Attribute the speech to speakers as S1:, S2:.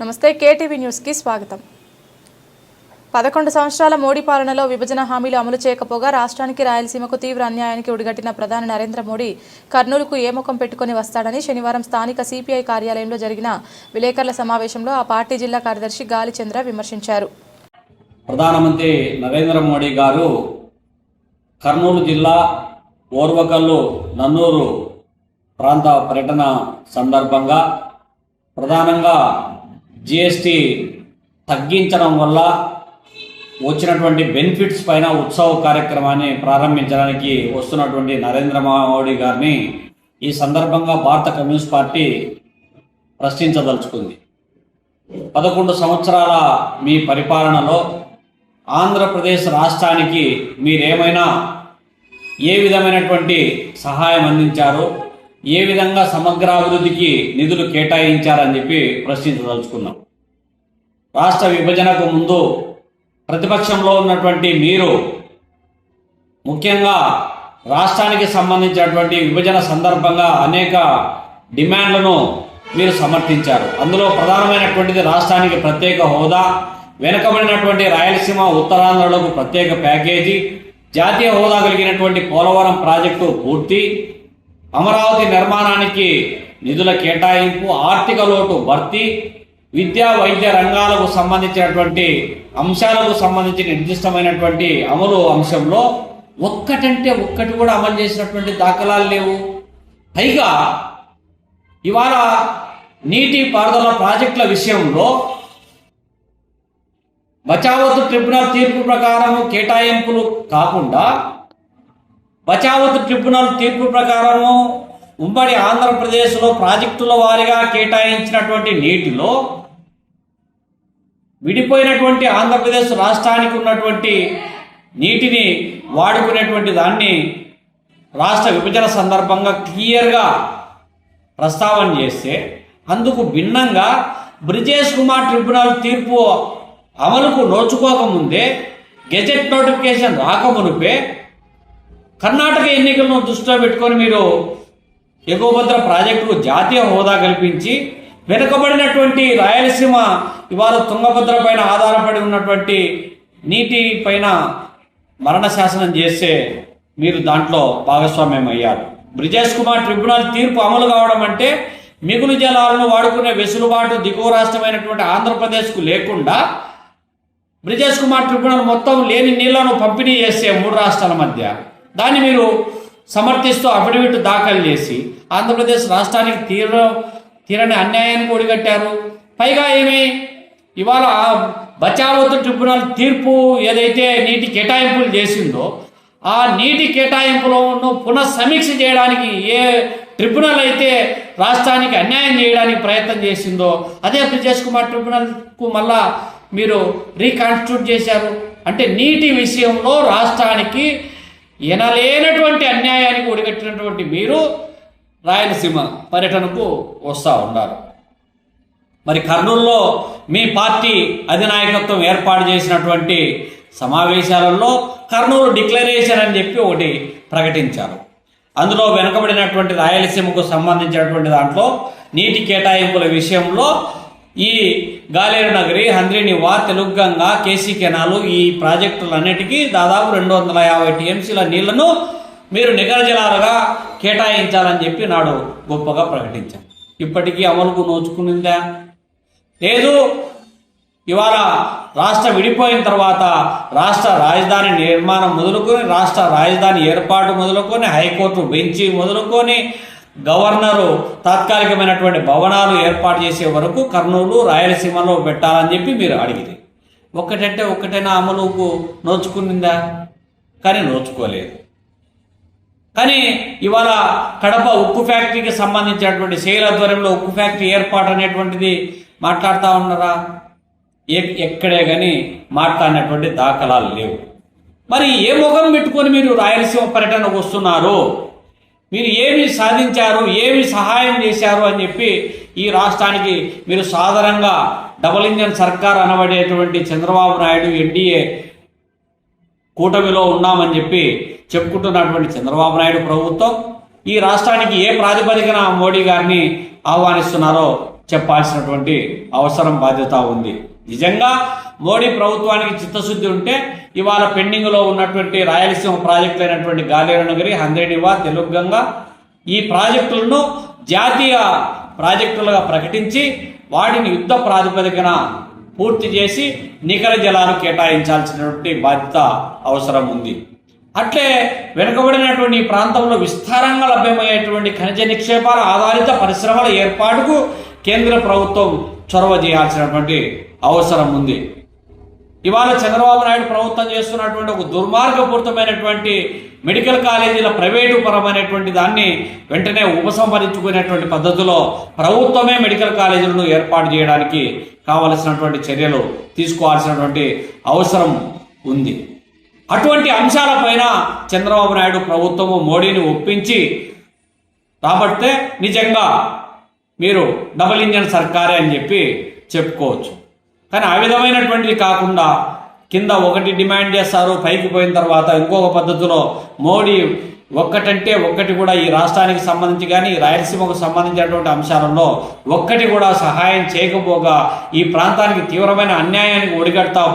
S1: నమస్తే కేటీవీ న్యూస్కి స్వాగతం. పదకొండు సంవత్సరాల మోడీ పాలనలో విభజన హామీలు అమలు చేయకపోగా రాష్ట్రానికి రాయలసీమకు తీవ్ర అన్యాయానికి ఒడిగట్టిన ప్రధాని నరేంద్ర మోడీ కర్నూలుకు ఏ ముఖం పెట్టుకుని వస్తాడని శనివారం స్థానిక సిపిఐ కార్యాలయంలో జరిగిన విలేకరుల సమావేశంలో ఆ పార్టీ జిల్లా కార్యదర్శి గాలిచంద్ర విమర్శించారు.
S2: ప్రధానమంత్రి నరేంద్ర మోడీ గారు కర్నూలు జిల్లా ఓర్వకల్లు నన్నూరు ప్రాంత పర్యటన సందర్భంగా ప్రధానంగా జిఎస్టి తగ్గించడం వల్ల వచ్చినటువంటి బెనిఫిట్స్ పైన ఉత్సవ కార్యక్రమాన్ని ప్రారంభించడానికి వస్తున్నటువంటి నరేంద్ర మోడీ గారిని ఈ సందర్భంగా భారత కమ్యూనిస్ట్ పార్టీ ప్రశ్నించదలుచుకుంది. పదకొండు సంవత్సరాల మీ పరిపాలనలో ఆంధ్రప్రదేశ్ రాష్ట్రానికి మీరేమైనా ఏ విధమైనటువంటి సహాయం అందించారు ఏ విధంగా సమగ్రాభివృద్ధికి నిధులు కేటాయించారని చెప్పి ప్రశ్నించదలుచుకున్నాం. రాష్ట్ర విభజనకు ముందు ప్రతిపక్షంలో ఉన్నటువంటి మీరు ముఖ్యంగా రాష్ట్రానికి సంబంధించినటువంటి విభజన సందర్భంగా అనేక డిమాండ్లను మీరు సమర్థించారు. అందులో ప్రధానమైనటువంటిది రాష్ట్రానికి ప్రత్యేక హోదా వెనుకబడినటువంటి రాయలసీమ ఉత్తరాంధ్రలకు ప్రత్యేక ప్యాకేజీ జాతీయ హోదా కలిగినటువంటి పోలవరం ప్రాజెక్టు పూర్తి అమరావతి నిర్మాణానికి నిధుల కేటాయింపు ఆర్థిక లోటు భర్తీ విద్యా వైద్య రంగాలకు సంబంధించినటువంటి అంశాలకు సంబంధించి నిర్దిష్టమైనటువంటి అమలు అంశంలో ఒక్కటంటే ఒక్కటి కూడా అమలు చేసినటువంటి దాఖలాలు లేవు. పైగా ఇవాళ నీటి పారుదల ప్రాజెక్టుల విషయంలో బచావత్ ట్రిబ్యునల్ తీర్పు ప్రకారం కేటాయింపులు కాకుండా బచావత్ ట్రిబ్యునల్ తీర్పు ప్రకారము ఉమ్మడి ఆంధ్రప్రదేశ్లో ప్రాజెక్టుల వారీగా కేటాయించినటువంటి నీటిలో విడిపోయినటువంటి ఆంధ్రప్రదేశ్ రాష్ట్రానికి ఉన్నటువంటి నీటిని వాడుకునేటువంటి దాన్ని రాష్ట్ర విభజన సందర్భంగా క్లియర్గా ప్రస్తావన చేస్తే అందుకు భిన్నంగా బ్రిజేష్ కుమార్ ట్రిబ్యునల్ తీర్పు అమలుకు నోచుకోకముందే గెజెట్ నోటిఫికేషన్ రాకమునుపే కర్ణాటక ఎన్నికలను దృష్టిలో పెట్టుకొని మీరు ఎగువభద్ర ప్రాజెక్టుకు జాతీయ హోదా కల్పించి వెనుకబడినటువంటి రాయలసీమ ఇవాళ తుంగభద్ర పైన ఆధారపడి ఉన్నటువంటి నీటి పైన మరణ శాసనం చేస్తే మీరు దాంట్లో భాగస్వామ్యం అయ్యారు. బ్రిజేష్ కుమార్ ట్రిబ్యునల్ తీర్పు అమలు కావడం అంటే మిగులు జలాలను వాడుకునే వెసులుబాటు దిగువ రాష్ట్రమైనటువంటి ఆంధ్రప్రదేశ్కు లేకుండా బ్రిజేష్ కుమార్ ట్రిబ్యునల్ మొత్తం లేని నీళ్ళను పంపిణీ చేసే మూడు రాష్ట్రాల మధ్య దాన్ని మీరు సమర్థిస్తూ అఫిడవిట్ దాఖలు చేసి ఆంధ్రప్రదేశ్ రాష్ట్రానికి తీర తీరని అన్యాయానికి ఒడిగట్టారు. పైగా ఏమి? ఇవాళ బచావత్ ట్రిబ్యునల్ తీర్పు ఏదైతే నీటి కేటాయింపులు చేసిందో ఆ నీటి కేటాయింపులను పునఃసమీక్ష చేయడానికి ఏ ట్రిబ్యునల్ అయితే రాష్ట్రానికి అన్యాయం చేయడానికి ప్రయత్నం చేసిందో అదే బ్రిజేష్ కుమార్ ట్రిబ్యునల్కు మళ్ళా మీరు రీకాన్స్టిట్యూట్ చేశారు. అంటే నీటి విషయంలో రాష్ట్రానికి ఎనలేనటువంటి అన్యాయానికి ఒడిగట్టినటువంటి మీరు రాయలసీమ పర్యటనకు వస్తూ ఉన్నారు. మరి కర్నూలులో మీ పార్టీ అధినాయకత్వం ఏర్పాటు చేసినటువంటి సమావేశాలలో కర్నూలు డిక్లరేషన్ అని చెప్పి ఒకటి ప్రకటించారు. అందులో వెనుకబడినటువంటి రాయలసీమకు సంబంధించినటువంటి దాంట్లో నీటి కేటాయింపుల విషయంలో ఈ గాలేరు నగరి హంద్రినివా తెలుగంగా కేసీ కెనాలు ఈ ప్రాజెక్టులన్నిటికీ దాదాపు రెండు వందల యాభై టీఎంసీల నీళ్ళను మీరు నిగర జలాలుగా కేటాయించాలని చెప్పి నాడు గొప్పగా ప్రకటించారు. ఇప్పటికీ అమలుకు నోచుకునిందా? లేదు. ఇవాళ రాష్ట్రం విడిపోయిన తర్వాత రాష్ట్ర రాజధాని నిర్మాణం మొదలుకొని రాష్ట్ర రాజధాని ఏర్పాటు మొదలుకొని హైకోర్టు బెంచి మొదలుకొని గవర్నరు తాత్కాలికమైనటువంటి భవనాలు ఏర్పాటు చేసే వరకు కర్నూలు రాయలసీమలో పెట్టాలని చెప్పి మీరు అడిగింది ఒక్కటంటే ఒక్కటైనా అమలుకు నోచుకునిందా కానీ నోచుకోలేదు. కానీ ఇవాళ కడప ఉక్కు ఫ్యాక్టరీకి సంబంధించినటువంటి శైల ఆధ్వర్యంలో ఉక్కు ఫ్యాక్టరీ ఏర్పాటు అనేటువంటిది మాట్లాడుతూ ఉన్నారా? ఎ- ఎక్కడే కానీ మాట్లాడినటువంటి దాఖలాలు లేవు. మరి ఏ ముఖం పెట్టుకొని మీరు రాయలసీమ పర్యటనకు వస్తున్నారు? మీరు ఏమి సాధించారు ఏమి సహాయం చేశారు అని చెప్పి ఈ రాష్ట్రానికి మీరు సాధారణంగా డబుల్ ఇంజన్ సర్కార్ అనబడేటువంటి చంద్రబాబు నాయుడు ఎన్డీఏ కూటమిలో ఉన్నామని చెప్పి చెప్పుకుంటున్నటువంటి చంద్రబాబు నాయుడు ప్రభుత్వం ఈ రాష్ట్రానికి ఏ ప్రాతిపదికన మోడీ గారిని ఆహ్వానిస్తున్నారో చెప్పాల్సినటువంటి అవసరం బాధ్యత ఉంది. నిజంగా మోడీ ప్రభుత్వానికి చిత్తశుద్ధి ఉంటే ఇవాళ పెండింగ్లో ఉన్నటువంటి రాయలసీమ ప్రాజెక్టులు అయినటువంటి గాలేరు నగరి హంద్రేనివా తెలుగంగ ఈ ప్రాజెక్టులను జాతీయ ప్రాజెక్టులుగా ప్రకటించి వాటిని యుద్ధ ప్రాతిపదికన పూర్తి చేసి నికర జలాలు కేటాయించాల్సినటువంటి బాధ్యత అవసరం ఉంది. అట్లే వెనుకబడినటువంటి ప్రాంతంలో విస్తారంగా లభ్యమయ్యేటువంటి ఖనిజ నిక్షేపాల ఆధారిత పరిశ్రమల ఏర్పాటుకు కేంద్ర ప్రభుత్వం చొరవ చేయాల్సినటువంటి అవసరం ఉంది. ఇవాళ చంద్రబాబు నాయుడు ప్రభుత్వం చేస్తున్నటువంటి ఒక దుర్మార్గపూరితమైనటువంటి మెడికల్ కాలేజీల ప్రైవేటు పరమైనటువంటి దాన్ని వెంటనే ఉపసంహరించుకునేటువంటి పద్ధతిలో ప్రభుత్వమే మెడికల్ కాలేజీలను ఏర్పాటు చేయడానికి కావలసినటువంటి చర్యలు తీసుకోవాల్సినటువంటి అవసరం ఉంది. అటువంటి అంశాలపైన చంద్రబాబు నాయుడు ప్రభుత్వము మోడీని ఒప్పించి రాబడితే నిజంగా మీరు డబుల్ ఇంజన్ సర్కారే అని చెప్పి చెప్పుకోవచ్చు. కానీ ఆ విధమైనటువంటిది కాకుండా కింద ఒకటి డిమాండ్ చేస్తారు పైకి పోయిన తర్వాత ఇంకొక పద్ధతిలో మోడీ ఒక్కటంటే ఒక్కటి కూడా ఈ రాష్ట్రానికి సంబంధించి కానీ రాయలసీమకు సంబంధించినటువంటి అంశాలలో ఒక్కటి కూడా సహాయం చేయకపోగా ఈ ప్రాంతానికి తీవ్రమైన అన్యాయానికి ఒడిగడతా